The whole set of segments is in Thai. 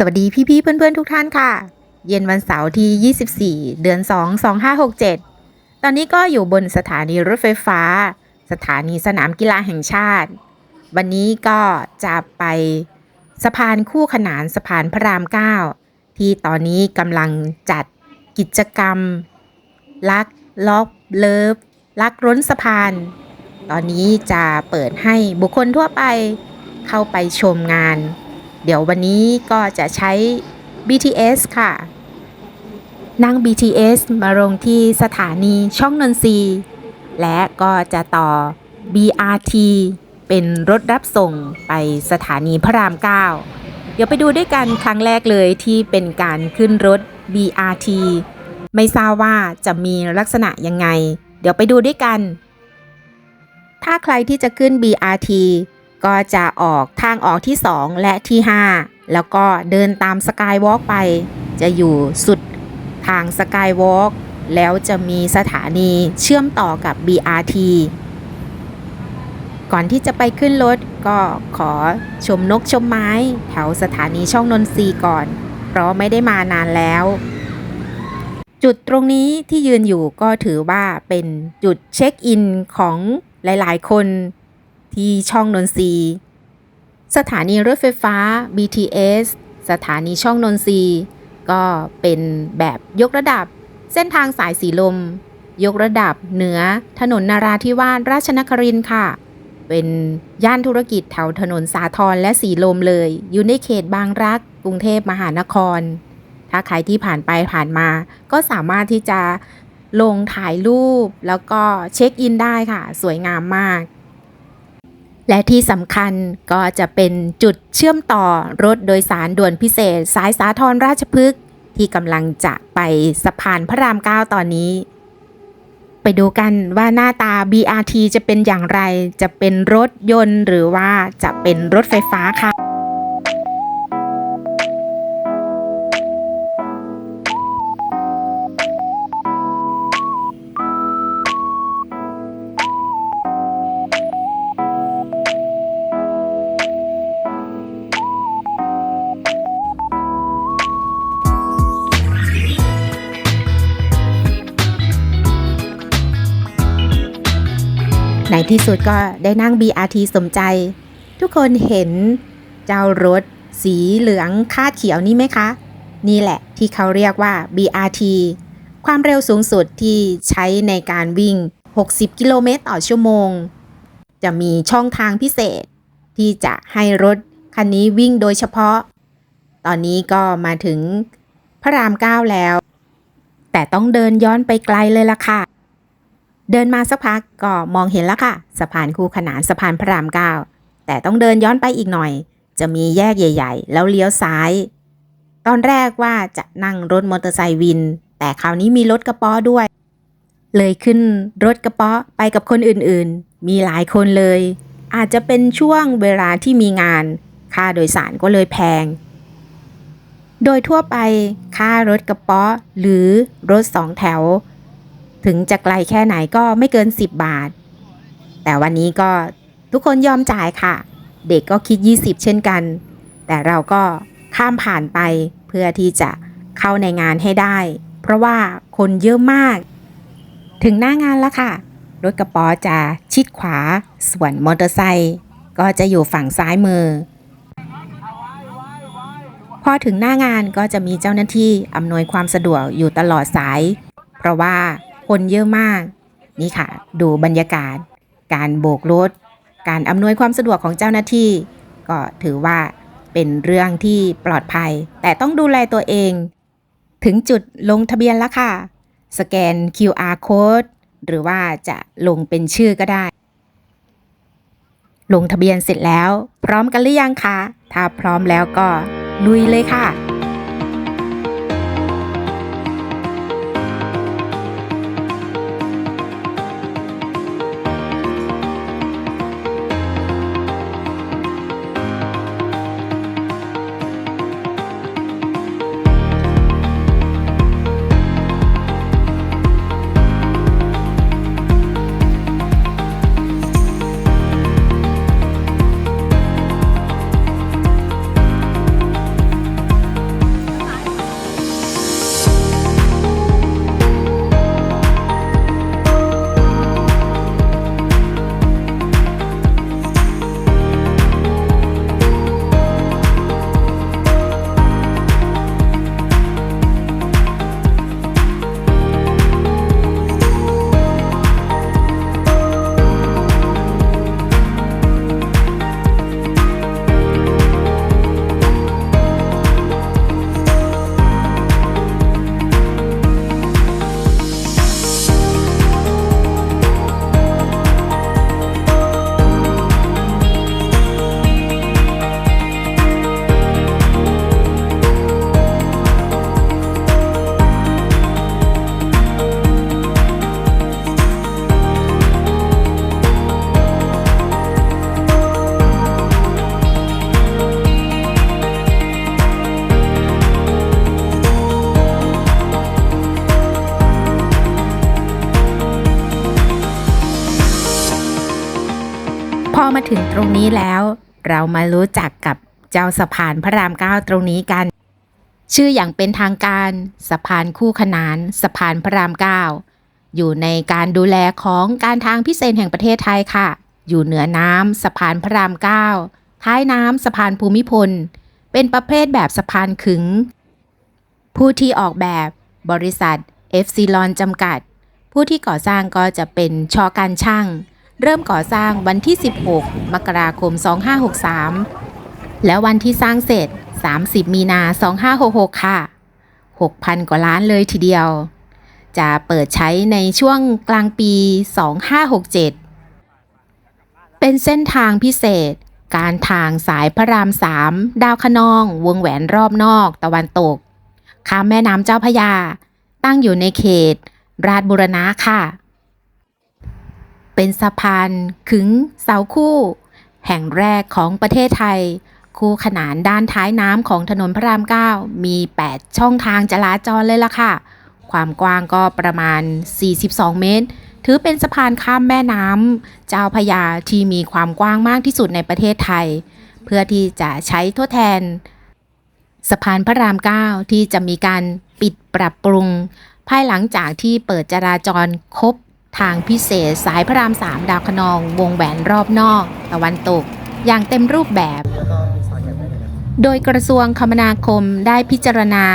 สวัสดีพี่ๆเพื่อนๆทุกท่านค่ะ เย็นวันเสาร์ที่ 24 เดือน 2 2567 ตอนนี้ก็อยู่บนสถานีรถไฟฟ้า สถานีสนามกีฬาแห่งชาติ วันนี้ก็จะไปสะพานคู่ขนานสะพานพระราม 9 ที่ตอนนี้กำลังจัดกิจกรรม ลักล็อบเลิฟลักร้นสะพาน ตอนนี้จะเปิดให้บุคคลทั่วไปเข้าไปชมงาน เดี๋ยววันนี้ก็จะใช้ BTS ค่ะ นั่ง BTS มาลงที่สถานีช่องนนทรีและก็จะต่อ BRT เป็นรถรับส่งไปสถานีพระราม 9 เดี๋ยวไปดูด้วยกันครั้งแรกเลยที่เป็นการขึ้นรถ BRT ไม่ทราบว่าจะมีลักษณะยังไง เดี๋ยวไปดูด้วยกัน ถ้าใครที่จะขึ้น BRT ก็จะออกทางออกที่ 2 และที่ 5 แล้วก็เดินตามสกายวอล์กไป จะอยู่สุดทางสกายวอล์กแล้วจะมีสถานีเชื่อมต่อกับ BRT ก่อนที่จะไปขึ้นรถก็ขอชมนกชมไม้แถวสถานีช่องนนทรีก่อน เพราะไม่ได้มานานแล้ว จุดตรงนี้ที่ยืนอยู่ก็ถือว่าเป็นจุดเช็คอินของหลาย ๆ คน ที่ช่องนนทรีสถานีรถไฟฟ้า BTS สถานีช่องนนทรีก็เป็นแบบยกระดับเส้นทางสายสีลม ยกระดับเหนือถนนนาราธิวาสราชนครินทร์ค่ะ เป็นย่านธุรกิจแถวถนนสาทรและสีลมเลย อยู่ในเขตบางรัก กรุงเทพมหานคร ถ้าใครที่ผ่านไปผ่านมา ก็สามารถที่จะลงถ่ายรูปแล้วก็เช็คอินได้ค่ะ สวยงามมาก และที่สำคัญก็จะเป็นจุดเชื่อมต่อรถโดยสารด่วนพิเศษ สายสาทรราชพฤกษ์ที่กำลังจะไปสะพานพระราม9ตอนนี้ ไปดูกันว่าหน้าตา BRT จะเป็นอย่างไร จะเป็นรถยนต์หรือว่าจะเป็นรถไฟฟ้าค่ะ ที่สุดก็ได้นั่ง BRT สมใจ ทุกคนเห็นเจ้ารถ สีเหลืองคาดเขียวนี่ไหมคะ นี่แหละที่เขาเรียกว่า BRT ความเร็วสูงสุดที่ใช้ในการวิ่ง 60 กิโลเมตรต่อชั่วโมง จะมีช่องทางพิเศษ ที่จะให้รถคันนี้วิ่งโดยเฉพาะ ตอนนี้ก็มาถึงพระราม 9 แล้ว แต่ต้องเดินย้อนไปไกลเลยล่ะค่ะ เดินมาสักพักก็มองเห็นแล้วค่ะ สะพานคู่ขนานสะพานพระรามเก้าแต่ต้องเดินย้อนไปอีกหน่อย จะมีแยกใหญ่ ๆ แล้วเลี้ยวซ้าย ตอนแรกว่าจะนั่งรถมอเตอร์ไซค์วิน แต่คราวนี้มีรถกระป๋อด้วย เลยขึ้นรถกระป๋อไปกับคนอื่นๆ มีหลายคนเลย อาจจะเป็นช่วงเวลาที่มีงาน ค่าโดยสารก็เลยแพง โดยทั่วไปค่ารถกระป๋อหรือรถสองแถว ถึงจะไกลแค่ไหนก็ไม่เกิน 10 บาท แต่วันนี้ก็ทุกคนยอมจ่ายค่ะ เด็กก็คิด 20 เช่นกัน แต่เราก็ข้ามผ่านไปเพื่อที่จะเข้าในงานให้ได้ เพราะว่าคนเยอะมาก ถึงหน้างานแล้วค่ะ รถกระป๋อจะชิดขวา ส่วนมอเตอร์ไซค์ก็จะอยู่ฝั่งซ้ายมือ พอถึงหน้างานก็จะมีเจ้าหน้าที่อำนวยความสะดวกอยู่ตลอดสาย เพราะว่า คนเยอะมาก นี่ค่ะ ดูบรรยากาศ การโบกรถ การอำนวยความสะดวกของเจ้าหน้าที่ ก็ถือว่าเป็นเรื่องที่ปลอดภัย แต่ต้องดูแลตัวเอง ถึงจุดลงทะเบียนแล้วค่ะ สแกน QR code หรือว่าจะลงเป็นชื่อก็ได้ ลงทะเบียนเสร็จแล้ว พร้อมกันหรือยังคะ ถ้าพร้อมแล้วก็ลุยเลยค่ะ อมาถึงตรงนี้แล้ว เรามารู้จักกับเจ้าสะพานพระรามเก้าตรงนี้กัน ชื่ออย่างเป็นทางการสะพานคู่ขนานสะพานพระรามเก้าอยู่ในการดูแลของการทางพิเศษแห่งประเทศไทยค่ะ อยู่เหนือน้ำสะพานพระรามเก้าท้ายน้ำสะพานภูมิพล เป็นประเภทแบบสะพานขึง ผู้ที่ออกแบบบริษัทเอฟซีลอนจำกัด ผู้ที่ก่อสร้างก็จะเป็นชอการช่าง เริ่มก่อสร้างวันที่ 16 มกราคม 2563 แล้ววันที่สร้างเสร็จ 30 มีนา 2566 ค่ะ 6,000 กว่าล้านเลยทีเดียว จะเปิดใช้ในช่วงกลางปี 2567 เป็นเส้นทางพิเศษ การทางสายพระราม 3 ดาวคะนอง วงแหวนรอบนอกตะวันตก ข้ามแม่น้ำเจ้าพระยา ตั้งอยู่ในเขต ราชบุรณะค่ะ เป็นสะพานขึงเสาคู่ แห่งแรกของประเทศไทย คู่ขนานด้านท้ายน้ำของถนนพระราม 9 มี 8 ช่องทางจราจรเลยล่ะค่ะ ความกว้างก็ประมาณ 42 เมตร ถือเป็นสะพานข้ามแม่น้ำเจ้าพระยาที่มีความกว้างมากที่สุดในประเทศไทย เพื่อที่จะใช้ทดแทน สะพานพระราม 9 ที่จะมีการปิดปรับปรุง ภายหลังจากที่เปิดจราจรครบ ทางพิเศษสายพระราม3ดาวคะนอง วงแหวนรอบนอก ตะวันตก อย่างเต็มรูปแบบ โดยกระทรวงคมนาคมได้พิจารณา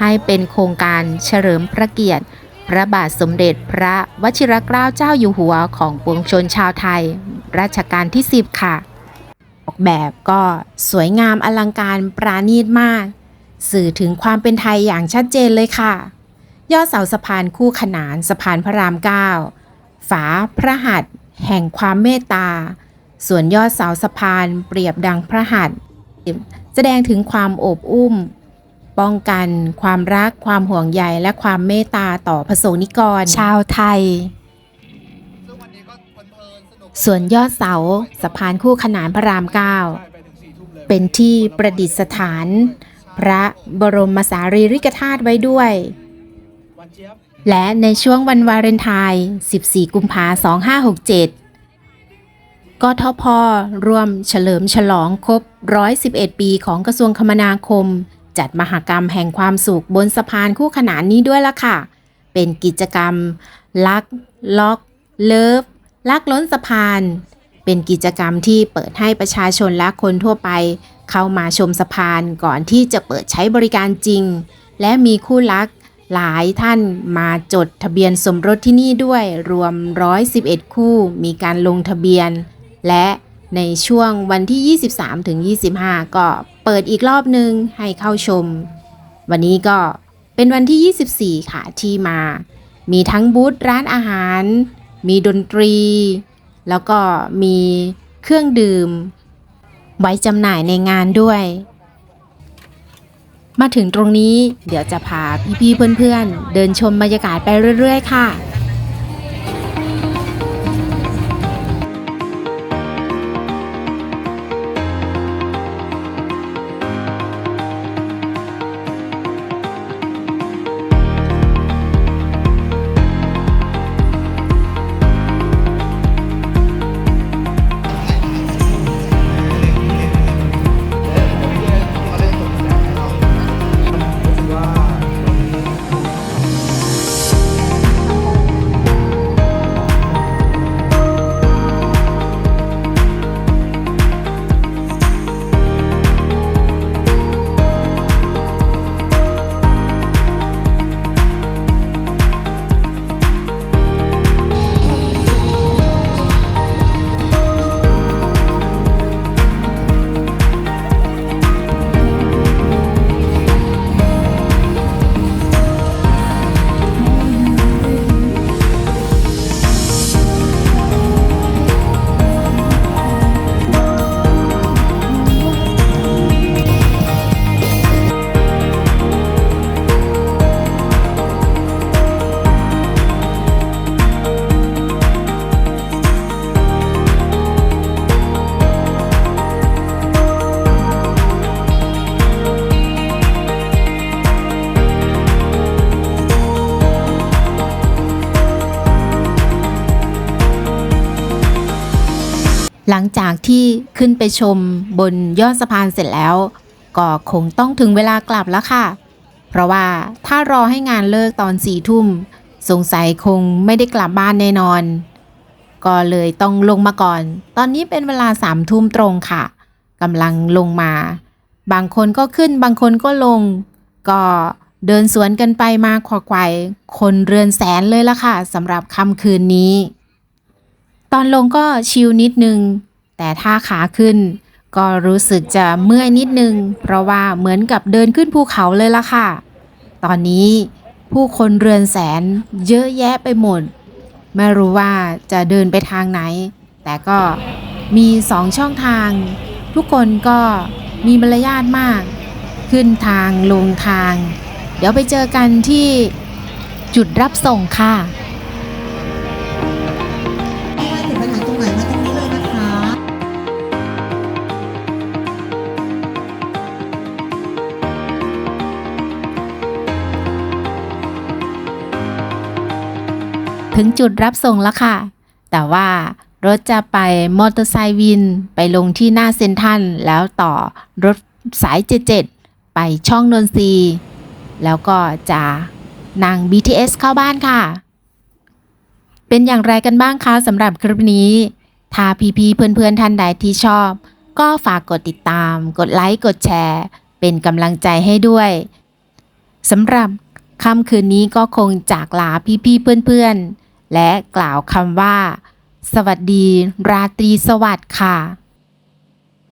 ให้เป็นโครงการเฉลิมพระเกียรติ พระบาทสมเด็จพระวชิรเกล้าเจ้าอยู่หัวของปวงชนชาวไทย รัชกาลที่ 10 ค่ะ ออกแบบก็สวยงามอลังการปราณีตมาก สื่อถึงความเป็นไทยอย่างชัดเจนเลยค่ะยอดเสาสะพานคู่ขนานสะพานพระราม9 ฝาพระหัตถ์แห่งความเมตตา ส่วนยอดเสาสะพานเปรียบดังพระหัตถ์แสดงถึงความอบอุ้ม ป้องกันความรักความห่วงใยและความเมตตาต่อพระสงฆ์นิกร ชาวไทย ส่วนยอดเสาสะพานคู่ขนานพระรามใช่9ไปถึงสี่ทุ่มเป็นที่ประดิษฐาน พระบรมสารีริกธาตุไว้ด้วย และในช่วงวันวาเลนไทน์14 กุมภา2567 กทพร่วมเฉลิมฉลองครบ 111 ปีของกระทรวงคมนาคม จัดมหกรรมแห่งความสุขบนสะพานคู่ขนานนี้ด้วยล่ะค่ะ เป็นกิจกรรม ลัก ล็อก เลิฟ ลักล้นสะพาน เป็นกิจกรรมที่เปิดให้ประชาชนและคนทั่วไป เข้ามาชมสะพานก่อนที่จะเปิดใช้บริการจริง และมีคู่รัก หลายท่านมาจดทะเบียนสมรสที่นี่ด้วยรวม 111 คู่มีการลงทะเบียน และในช่วงวันที่ 23 ถึง 25 ก็เปิดอีกรอบนึงให้เข้าชม วันนี้ก็เป็นวันที่ 24 ค่ะที่มา มีทั้งบูธร้านอาหาร มีดนตรี แล้วก็มีเครื่องดื่ม ไว้จำหน่ายในงานด้วย มาถึงตรงนี้เดี๋ยวจะพาพี่ๆเพื่อนๆ เดินชมบรรยากาศไปเรื่อย ๆ ค่ะ ที่ขึ้นไปชมบนยอดสะพานเสร็จแล้ว ก็คงต้องถึงเวลากลับแล้วค่ะ เพราะว่าถ้ารอให้งานเลิกตอนสี่ทุ่ม สงสัยคงไม่ได้กลับบ้านแน่นอน ก็เลยต้องลงมาก่อน ตอนนี้เป็นเวลาสามทุ่มตรงค่ะกำลังลงมา บางคนก็ขึ้นบางคนก็ลง ก็เดินสวนกันไปมาขวาไขวคนเรือนแสนเลยละค่ะสำหรับค่ำคืนนี้ ตอนลงก็ชิลนิดนึง แต่ถ้าขาขึ้น ก็รู้สึกจะเมื่อยนิดนึง เพราะว่าเหมือนกับเดินขึ้นภูเขาเลยละค่ะ ตอนนี้ผู้คนเรือนแสนเยอะแยะไปหมด ไม่รู้ว่าจะเดินไปทางไหน แต่ก็มีสองช่องทาง ทุกคนก็มีมารยาทมาก ขึ้นทางลงทาง เดี๋ยวไปเจอกันที่จุดรับส่งค่ะ ถึงจุดรับส่งแล้วค่ะ แต่ว่ารถจะไปมอเตอร์ไซค์วินไปลงที่หน้าเซ็นทรัลแล้วต่อรถสาย77ไปช่องนนทรีแล้วก็จะนั่ง BTS เข้าบ้านค่ะ เป็นอย่างไรกันบ้างคะสำหรับคลิปนี้ ถ้าพี่ๆเพื่อนๆท่านใดที่ชอบ ก็ฝากกดติดตาม กดไลค์ กดแชร์ เป็นกำลังใจให้ด้วยสำหรับค่ำคืนนี้ก็คงจากลาพี่ๆเพื่อนๆ และกล่าวคำว่า สวัสดี ราตรีสวัสดิ์ค่ะ